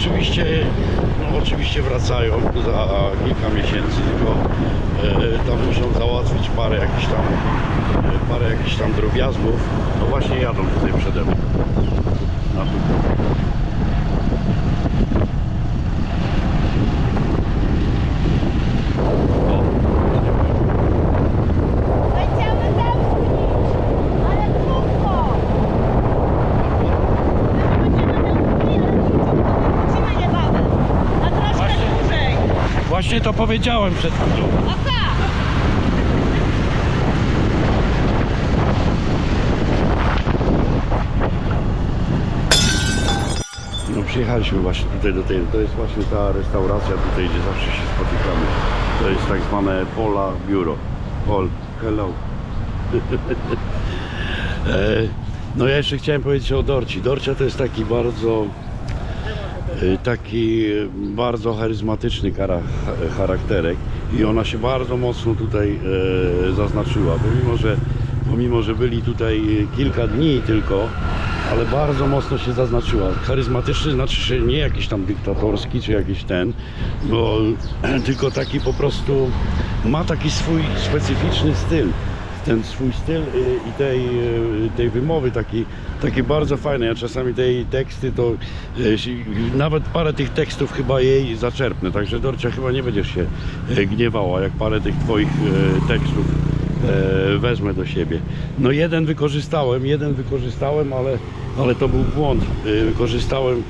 oczywiście, no oczywiście wracają za kilka miesięcy, tylko e, tam muszą załatwić parę jakichś tam, e, parę jakichś tam drobiazgów. No właśnie jadą tutaj przede mną. Na. O, Będziemy zamknąć, ale krótko. Będziemy zamknąć, ale krótko. Wrócimy niebawem. Na troszkę Właśnie. dłużej. Właśnie to powiedziałem przed chwilą. No przyjechaliśmy właśnie tutaj do tej, to jest właśnie ta restauracja tutaj, gdzie zawsze się spotykamy. To jest tak zwane Pola Biuro. Pol, hello. E, no ja jeszcze chciałem powiedzieć o Dorci. Dorcia to jest taki bardzo taki bardzo charyzmatyczny kara, charakterek i ona się bardzo mocno tutaj zaznaczyła, pomimo że, pomimo, że byli tutaj kilka dni tylko, ale bardzo mocno się zaznaczyła. Charyzmatyczny znaczy się nie jakiś tam dyktatorski czy jakiś ten, bo tylko taki po prostu ma taki swój specyficzny styl ten swój styl i tej, y, tej wymowy taki, taki bardzo fajny. Ja czasami tej teksty to y, nawet parę tych tekstów chyba jej zaczerpnę, także Dorcia chyba nie będziesz się y, gniewała, jak parę tych twoich tekstów e, wezmę do siebie. No jeden wykorzystałem, jeden wykorzystałem, ale, ale to był błąd. E, Wykorzystałem, e,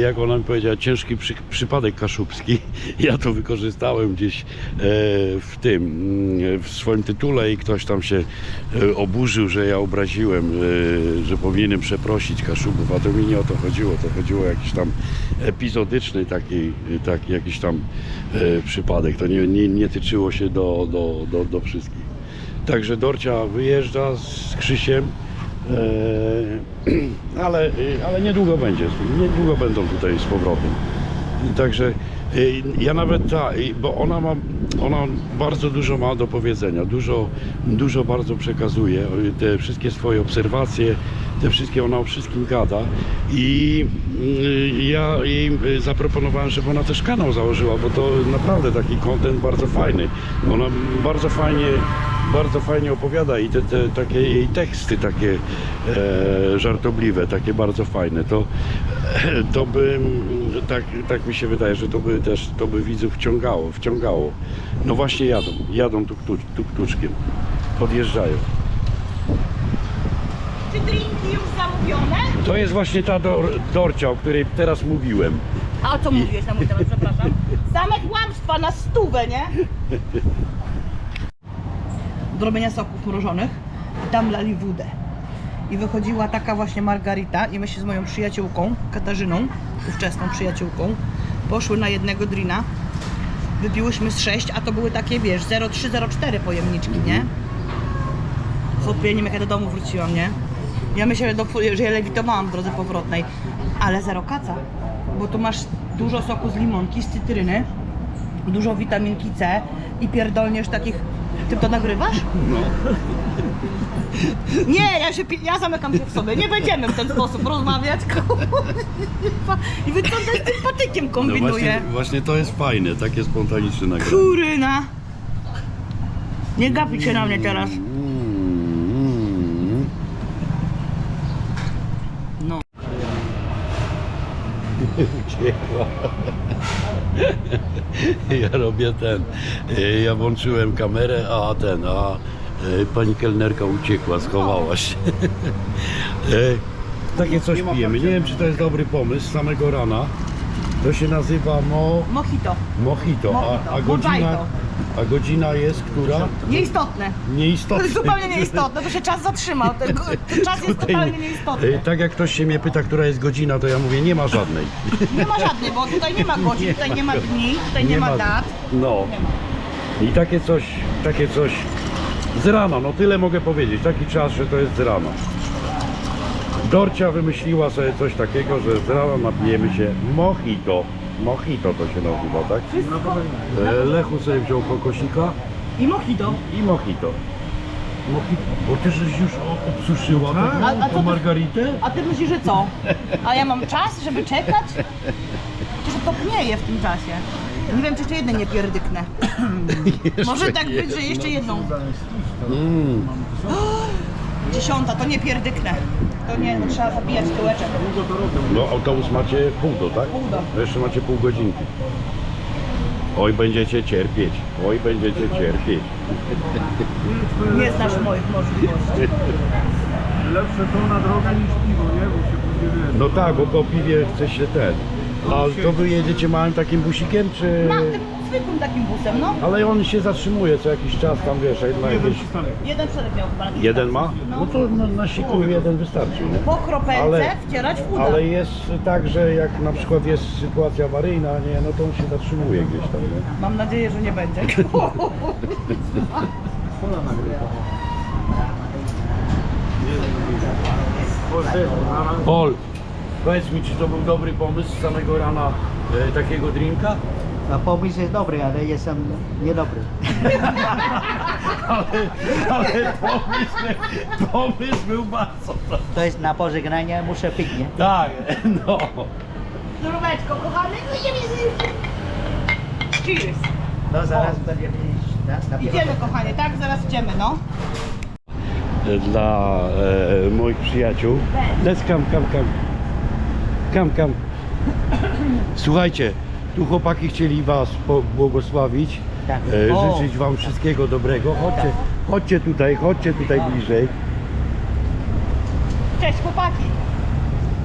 jak ona mi powiedziała, ciężki przy, przypadek kaszubski. Ja to wykorzystałem gdzieś e, w tym, mm, w swoim tytule i ktoś tam się e, oburzył, że ja obraziłem, e, że powinienem przeprosić Kaszubów, a to mi nie o to chodziło. To chodziło o jakiś tam epizodyczny taki, taki jakiś tam e, przypadek. To nie, nie, nie tyczyło się do, do, do, do wszystkich. Także Dorcia wyjeżdża z Krzysiem, e, ale, ale niedługo będzie, niedługo będą tutaj z powrotem. Także y, ja nawet ta, bo ona ma, ona bardzo dużo ma do powiedzenia, dużo, dużo bardzo przekazuje, te wszystkie swoje obserwacje, te wszystkie, ona o wszystkim gada i y, ja jej zaproponowałem, żeby ona też kanał założyła, bo to naprawdę taki content bardzo fajny. Ona bardzo fajnie bardzo fajnie opowiada i te, te takie jej teksty takie e, żartobliwe, takie bardzo fajne, to, to by, tak, tak mi się wydaje, że to by też, to by widzów wciągało, wciągało. No właśnie jadą, jadą tuk, tuk, tuk, tuczkiem, podjeżdżają. Czy drinki już zamówione? To jest właśnie ta dor, Dorcia, o której teraz mówiłem. A o co mówiłeś na mój temat, przepraszam? Zamek kłamstwa na stówę, nie? Do robienia soków mrożonych i tam lali wódę. I wychodziła taka właśnie margarita i my się z moją przyjaciółką, Katarzyną, ówczesną przyjaciółką, poszły na jednego drina. Wypiłyśmy z sześć, a to były takie, wiesz, 0,3-0,4 pojemniczki, nie? Chłopie, nie wiem jak ja do domu wróciłam, nie? Ja myślę, że ja lewitowałam w drodze powrotnej, ale zero kaca, bo tu masz dużo soku z limonki, z cytryny, dużo witaminki C i pierdolniesz takich... Ty to nagrywasz? No. Nie, ja się, pi- ja zamykam się w sobie, nie będziemy w ten sposób rozmawiać, kurwa. I wy co z tym patykiem No kombinuje? właśnie, właśnie to jest fajne, takie spontaniczne nagranie. Kuryna. Nie gapić się na mnie teraz. Uciekła. Ja robię ten. Ja włączyłem kamerę, a ten, a y, pani kelnerka uciekła, schowała się. Y, Takie coś pijemy. Nie wiem, czy to jest dobry pomysł z samego rana. To się nazywa mo, Mojito. mojito, a, a, godzina, mojito. A godzina jest która? Nieistotne. To Nieistotna. jest zupełnie nieistotne, to się czas zatrzymał. Ten, ten czas jest Tutaj- totalnie nieistotny. Y, Tak jak ktoś się mnie pyta, która jest godzina, to ja mówię, nie ma żadnej. Nie ma żadnej, bo tutaj nie ma godzin, tutaj nie ma dni, tutaj nie ma dat. No. Nie. I takie coś, takie coś z rana, no tyle mogę powiedzieć, taki czas, że to jest z rana. Dorcia wymyśliła sobie coś takiego, że z rana napijemy się mojito. Mojito to się nazywa, tak? E, Lechu sobie wziął kokosika I mojito. i mojito. Mojito. Bo ty żeś już o- obsuszyła A- a taką, co tą ty- margaritę? A ty myślisz, że co? A ja mam czas, żeby czekać? Przecież to pnieje w tym czasie. Nie wiem, czy jeszcze jednej nie pierdyknę. Może tak być, że jeszcze jedną. Mm. Dziesiąta, to nie pierdyknę. To nie, no trzeba zabijać tyłeczek. No autobus macie pół do, tak? Pół do. To jeszcze macie pół godzinki. Oj, będziecie cierpieć. Oj, będziecie cierpieć. Nie znasz moich możliwości. Lepsze to na drogę niż piwo, nie? Bo się później. No tak, bo po piwie chce się ten. A to wy jedziecie małym takim busikiem, czy... Zwykłym takim busem, no. Ale on się zatrzymuje co jakiś czas tam, wiesz, na Jeden jakieś... Jeden miał chyba na Jeden ma? No to na, na siku jeden wystarczy, nie? Po kropelce Ale- wcierać w uda. Ale jest tak, że jak na przykład jest sytuacja awaryjna, nie, no to on się zatrzymuje gdzieś tam, nie? Mam nadzieję, że nie będzie. Pol, powiedz mi, czy to był dobry pomysł z samego rana e, takiego drinka? A pomysł jest dobry, ale jestem niedobry. Ale, ale pomysł, pomysł był bardzo dobry. To jest na pożegnanie, muszę pić, nie? Tak, no. Zdróweczko, kochany. Cheers. No zaraz będziemy iść na, na Idziemy, kochanie, tak? Zaraz idziemy, no. Dla e, moich przyjaciół. Let's come, come, come. Come, come. Słuchajcie, tu chłopaki chcieli was pobłogosławić. Tak. E, życzyć wam wszystkiego dobrego. Chodźcie, chodźcie tutaj, chodźcie tutaj bliżej. Cześć, chłopaki.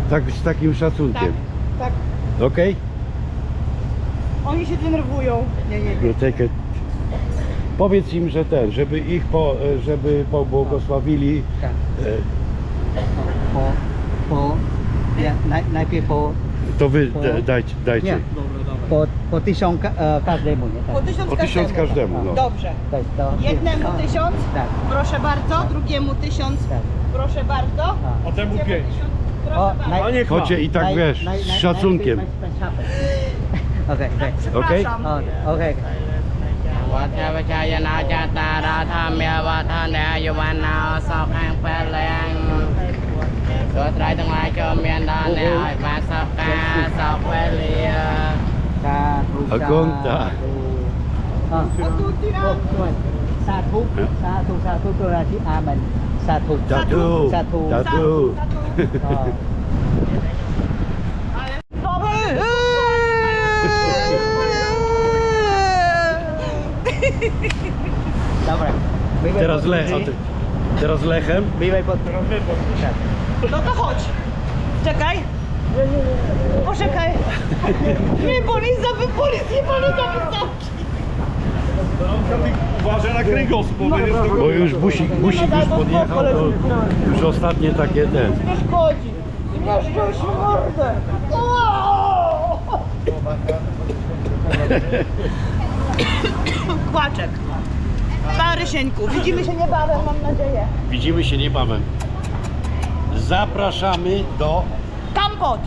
Tak z takim Tak, szacunkiem. tak. Okej? Oni się denerwują. Nie, nie, nie. Take it. Powiedz im, że ten, żeby ich po, e, żeby pobłogosławili. Tak. e, Po, po, ja, naj, najpierw po, To wy Po- da- dajcie, dajcie. nie, po, po tysiąc ka, e, każdemu, nie? Po Tak. tysiąc Po tysiąc każdemu, no. Dobrze. To jest to. Jednemu A, tysiąc, Tak, proszę bardzo, drugiemu tysiąc, tak. proszę bardzo. A. A temu trzeciemu pięć. tysiąc, Proszę O, bardzo. naj- A niech ma. Chodźcie i tak naj- wiesz, naj- z naj- szacunkiem. najpierw naj- Okej, okej. Przepraszam. O, Okej. วัฏวิชายนาจาตาราธรรมเมวัฒนเนยวันนาสอกแห่งแปดแรงตัวไตรทั้งหลายจงเมียนดานในอ้อยมาสักกา อากงตาอะเอาตูดที่เอาสาธุสาธุสาธุตัวนาที่อามันสาธุสาธุสาธุสาธุอ่า Dobry. Dobra. Bywaj Teraz pod Lech, a ludzi. ty, teraz Lechem. Bywaj pod Tak. No to chodź. Czekaj. Poczekaj. Nie, bo on jest za wybory, nie, za wysoki. Uważaj na kręgosłup, bo będziesz do Bo już busik, busik już podjechał, to już ostatnie takie ten. Nie szkodzi. Zmieszczą się mordę. Kłaczek. Parysieńku, widzimy się niebawem, mam nadzieję. Widzimy się niebawem. Zapraszamy do Kampot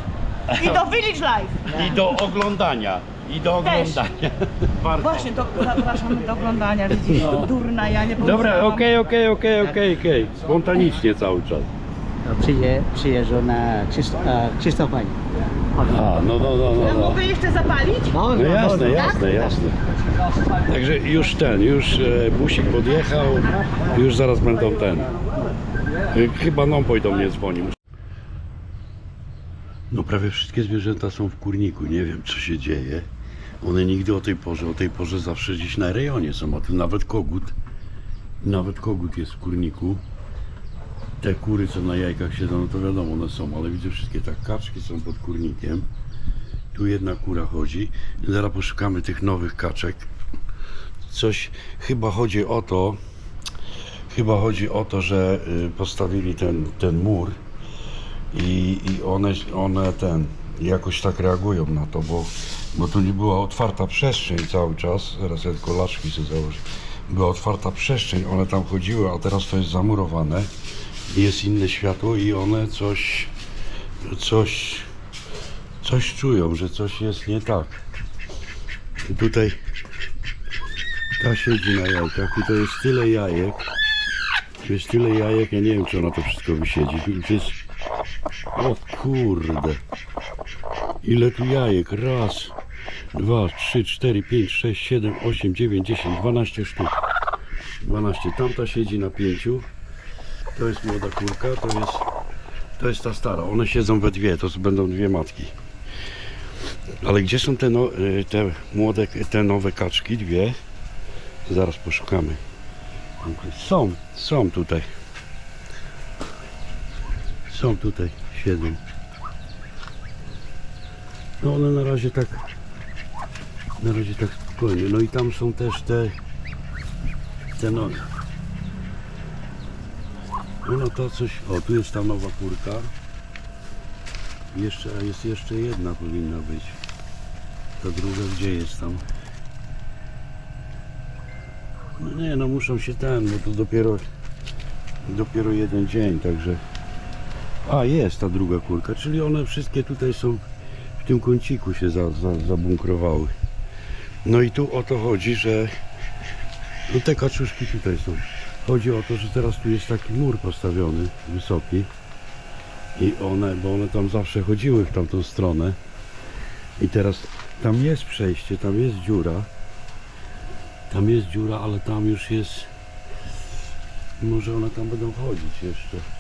i do Village Life. i do oglądania. I do Też. oglądania. Bardzo. Właśnie, to zapraszam do oglądania, widzisz, durna, ja nie Dobra, pomyślałam. okej, okej, okej, okej, okej. Spontanicznie cały czas. Przyje, przyjeżdżą na Krzysztof, e, Krzysztofonie. A, no, no, no, Ja no. no. mogę jeszcze zapalić? No jasne, jasne, jasne. Także już ten, już e, busik podjechał, już zaraz będą ten. E, Chyba Nąpoj do mnie dzwoni. No prawie wszystkie zwierzęta są w kurniku, nie wiem co się dzieje. One nigdy o tej porze, o tej porze zawsze gdzieś na rejonie są, a tu nawet kogut, nawet kogut jest w kurniku. Te kury co na jajkach siedzą, no to wiadomo one są, ale widzę wszystkie tak kaczki są pod kurnikiem. Tu jedna kura chodzi. Zaraz poszukamy tych nowych kaczek. Coś chyba chodzi o to, chyba chodzi o to, że y, postawili ten, ten mur i, i one, one ten jakoś tak reagują na to, bo, bo tu nie była otwarta przestrzeń cały czas. Teraz ja tylko laczki sobie założę. Była otwarta przestrzeń, one tam chodziły, a teraz to jest zamurowane. Jest inne światło i one coś, coś, coś czują, że coś jest nie tak. I tutaj ta siedzi na jajkach i to jest tyle jajek. Tu jest tyle jajek, ja nie wiem czy ona to wszystko wysiedzi. Tu jest... O kurde. Ile tu jajek? Raz, dwa, trzy, cztery, pięć, sześć, siedem, osiem, dziewięć, dziesięć, dwanaście sztuk. 12. Tamta siedzi na pięciu. To jest młoda kurka, to jest, to jest ta stara. One siedzą we dwie, to będą dwie matki. Ale gdzie są te, no, y, te młode, te nowe kaczki? Dwie. Zaraz poszukamy. Są, są tutaj. Są tutaj, siedzą. No one na razie tak, na razie tak spokojnie. No i tam są też te, te no. No, no to coś, o tu jest ta nowa kurka. Jeszcze, a jest jeszcze jedna powinna być. Ta druga gdzie jest tam? No nie, no muszą się ten, bo to dopiero dopiero jeden dzień, także a jest ta druga kurka, czyli one wszystkie tutaj są w tym kąciku się za, za, zabunkrowały. No i tu o to chodzi, że no te kaczuszki tutaj są. Chodzi o to, że teraz tu jest taki mur postawiony, wysoki. I one, bo one tam zawsze chodziły w tamtą stronę. I teraz tam jest przejście, tam jest dziura. Tam jest dziura, ale tam już jest. Może one tam będą chodzić jeszcze.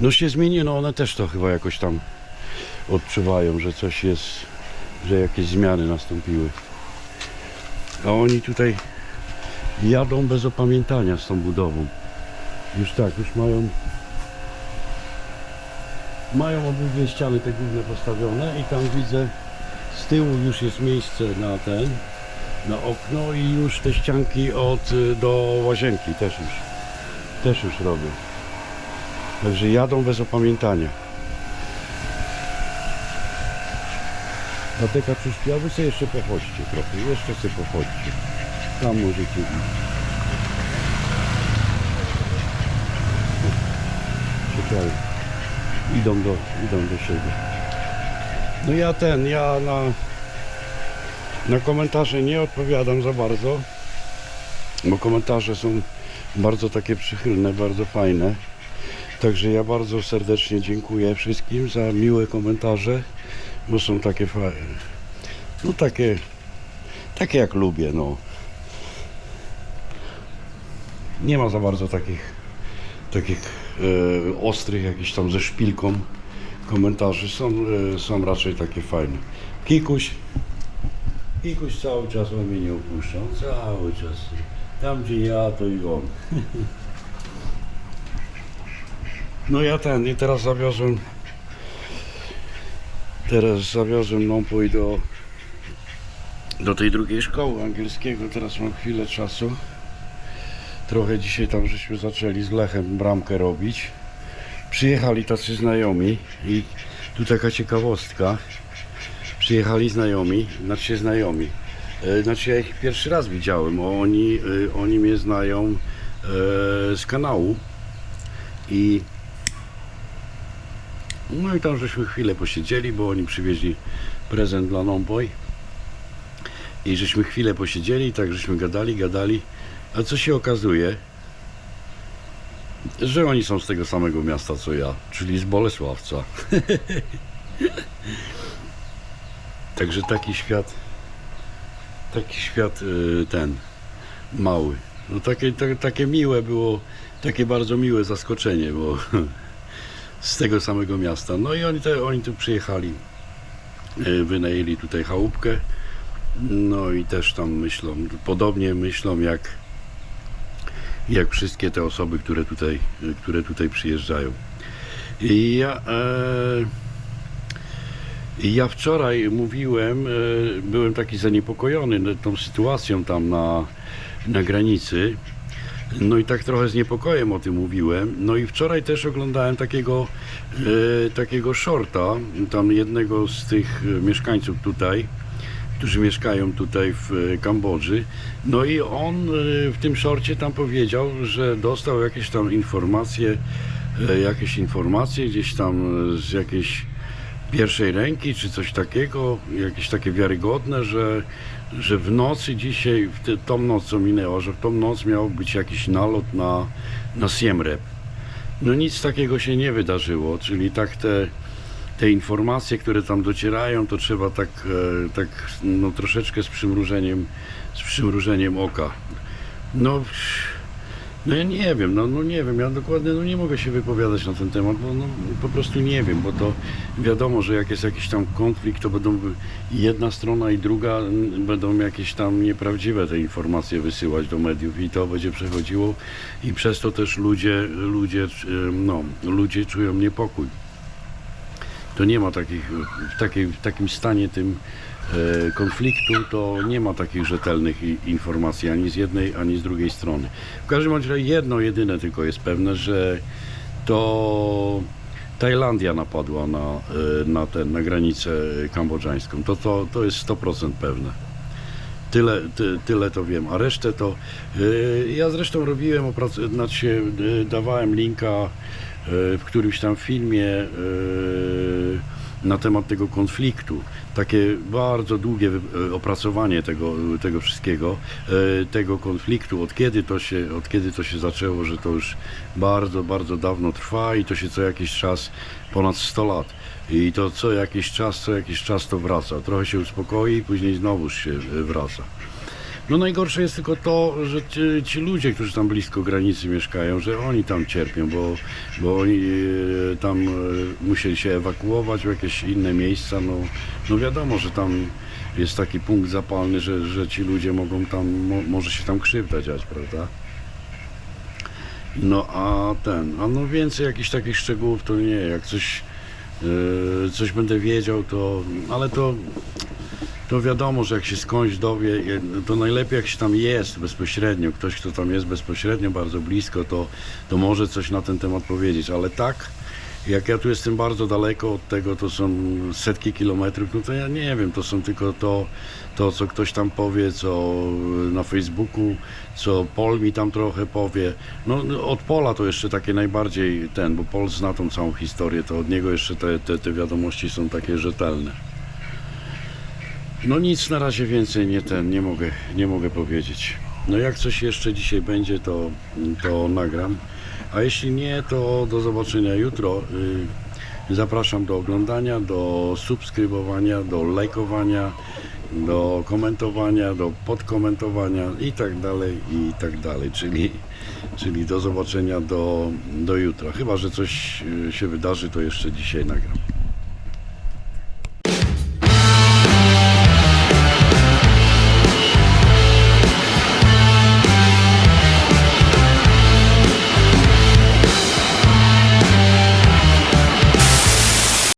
No się zmieni, no one też to chyba jakoś tam odczuwają, że coś jest, że jakieś zmiany nastąpiły. A oni tutaj jadą bez opamiętania z tą budową. Już tak, już mają mają obydwie ściany te główne postawione i tam widzę z tyłu już jest miejsce na ten na okno i już te ścianki od do łazienki też już też już robią. Także jadą bez opamiętania. Dlatego kaczuszki, a wy sobie jeszcze pochodźcie trochę, jeszcze sobie pochodźcie. Tam możecie iść. Ciekawe. Idą do, idą do siebie. No ja ten, ja na, na komentarze nie odpowiadam za bardzo, bo komentarze są bardzo takie przychylne, bardzo fajne. Także ja bardzo serdecznie dziękuję wszystkim za miłe komentarze, bo są takie fajne. No takie, takie jak lubię, no. Nie ma za bardzo takich, takich e, ostrych, jakichś tam ze szpilką komentarzy. Są, e, są raczej takie fajne. Kikuś, Kikuś cały czas on mnie nie opuszcza, on cały czas. Tam gdzie ja, to i on. No ja ten, i teraz zawiozłem teraz zawiozłem Nąpój do do tej drugiej szkoły angielskiego, teraz mam chwilę czasu. Trochę dzisiaj tam żeśmy zaczęli z Lechem bramkę robić. Przyjechali tacy znajomi i tu taka ciekawostka. Przyjechali znajomi, znaczy znajomi. E, znaczy ja ich pierwszy raz widziałem, oni, e, oni mnie znają e, z kanału. I no i tam żeśmy chwilę posiedzieli, bo oni przywieźli prezent dla Nonboy. I żeśmy chwilę posiedzieli, tak żeśmy gadali, gadali. A co się okazuje, że oni są z tego samego miasta co ja, czyli z Bolesławca. Także taki świat, taki świat y, ten mały. No takie, takie miłe było, takie bardzo miłe zaskoczenie, bo z tego samego miasta. No i oni, te, oni tu przyjechali, e, wynajęli tutaj chałupkę. No i też tam myślą, podobnie myślą jak, jak wszystkie te osoby, które tutaj, które tutaj przyjeżdżają. I ja, e, ja wczoraj mówiłem, e, byłem taki zaniepokojony no, tą sytuacją tam na, na granicy. No i tak trochę z niepokojem o tym mówiłem. No i wczoraj też oglądałem takiego, e, takiego shorta, tam jednego z tych e, mieszkańców tutaj, którzy mieszkają tutaj w e, Kambodży. No i on e, w tym szorcie tam powiedział, że dostał jakieś tam informacje, jakieś informacje gdzieś tam z jakiejś pierwszej ręki, czy coś takiego, jakieś takie wiarygodne, że, że w nocy dzisiaj, w te, tą noc co minęła, że w tą noc miał być jakiś nalot na, na Siem. No nic takiego się nie wydarzyło, czyli tak te, te informacje, które tam docierają, to trzeba tak, e, tak no, troszeczkę z przymrużeniem, z przymrużeniem oka. No, no ja nie wiem, no, no nie wiem, ja dokładnie no nie mogę się wypowiadać na ten temat, bo no, po prostu nie wiem, bo to wiadomo, że jak jest jakiś tam konflikt, to będą jedna strona i druga będą jakieś tam nieprawdziwe te informacje wysyłać do mediów i to będzie przechodziło i przez to też ludzie, ludzie, no, ludzie czują niepokój. To nie ma takich, w, takiej, w takim stanie tym konfliktu, to nie ma takich rzetelnych informacji ani z jednej, ani z drugiej strony. W każdym razie jedno jedyne tylko jest pewne, że to Tajlandia napadła na, e, na, ten, na granicę kambodżańską. To, to, to jest 100% pewne. Tyle, ty, tyle to wiem, a resztę to. e, ja zresztą robiłem, oprac- znaczy e, dawałem linka e, w którymś tam filmie e, na temat tego konfliktu. Takie bardzo długie e, opracowanie tego, tego wszystkiego, e, tego konfliktu, od kiedy, to się, od kiedy to się zaczęło, że to już bardzo, bardzo dawno trwa i to się co jakiś czas, ponad 100 lat. I to co jakiś czas, co jakiś czas to wraca. Trochę się uspokoi później znowuż się e, wraca. No najgorsze jest tylko to, że ci, ci ludzie, którzy tam blisko granicy mieszkają, że oni tam cierpią, bo, bo oni e, tam e, musieli się ewakuować w jakieś inne miejsca. No, no wiadomo, że tam jest taki punkt zapalny, że, że ci ludzie mogą tam, mo, może się tam krzywda dziać, prawda? No a ten, a no więcej jakichś takich szczegółów to nie, jak coś, e, coś będę wiedział, to, ale to to wiadomo, że jak się skądś dowie, to najlepiej jak się tam jest bezpośrednio, ktoś kto tam jest bezpośrednio, bardzo blisko, to, to może coś na ten temat powiedzieć, ale tak, jak ja tu jestem bardzo daleko od tego, to są setki kilometrów, no to ja nie wiem, to są tylko to, to co ktoś tam powie, co na Facebooku, co Pol mi tam trochę powie. No od Pola to jeszcze takie najbardziej ten, bo Pol zna tą całą historię, to od niego jeszcze te, te, te wiadomości są takie rzetelne. No nic na razie więcej nie ten, nie mogę, nie mogę powiedzieć. No jak coś jeszcze dzisiaj będzie, to, to nagram. A jeśli nie, to do zobaczenia jutro. Y, Zapraszam do oglądania, do subskrybowania, do lajkowania, do komentowania, do podkomentowania i tak dalej, i tak dalej. Czyli, czyli do zobaczenia do, do jutra. Chyba, że coś y, się wydarzy, to jeszcze dzisiaj nagram.